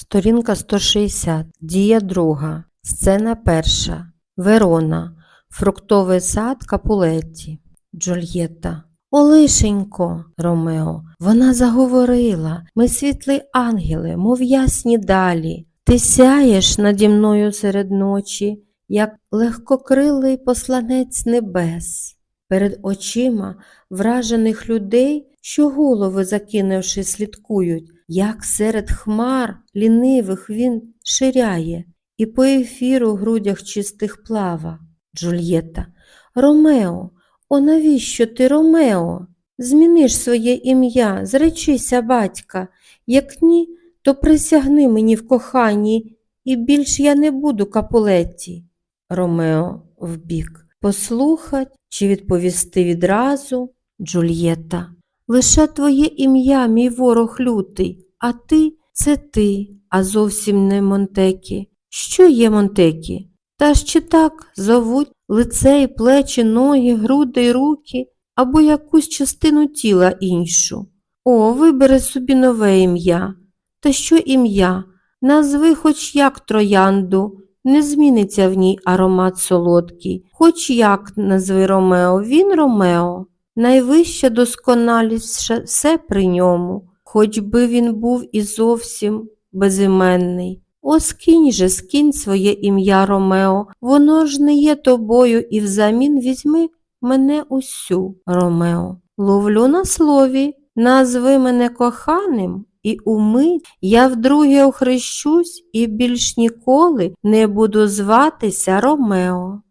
Сторінка 160. Дія друга. Сцена перша. Верона. Фруктовий сад Капулетті. Джульєтта. О, лишенько, Ромео, вона заговорила. Ми світлі ангели, мов ясні далі. Ти сяєш наді мною серед ночі, як легкокрилий посланець небес. Перед очима вражених людей, що голови закинувши, слідкують, як серед хмар лінивих він ширяє, і по ефіру грудях чистих плава. Джульєта. Ромео, о навіщо ти, Ромео? Зміниш своє ім'я, зречися, батька. Як ні, то присягни мені в коханні, і більш я не буду капулетті. Ромео вбік. Послухать чи відповісти відразу? Джульєта. Лише твоє ім'я, мій ворог лютий, а ти це ти, а зовсім не Монтекі. Що є Монтекі? Та ж чи так зовуть лице і плечі, ноги, груди й руки, або якусь частину тіла іншу. О, вибери собі нове ім'я. Та що ім'я? Назви хоч як троянду, не зміниться в ній аромат солодкий, хоч як назви Ромео, він Ромео. Найвища досконалість все при ньому, хоч би він був і зовсім безіменний. О, скинь же, скинь своє ім'я Ромео, воно ж не є тобою, і взамін візьми мене усю, Ромео. Ловлю на слові, назви мене коханим, і умить я вдруге охрещусь і більш ніколи не буду зватися Ромео.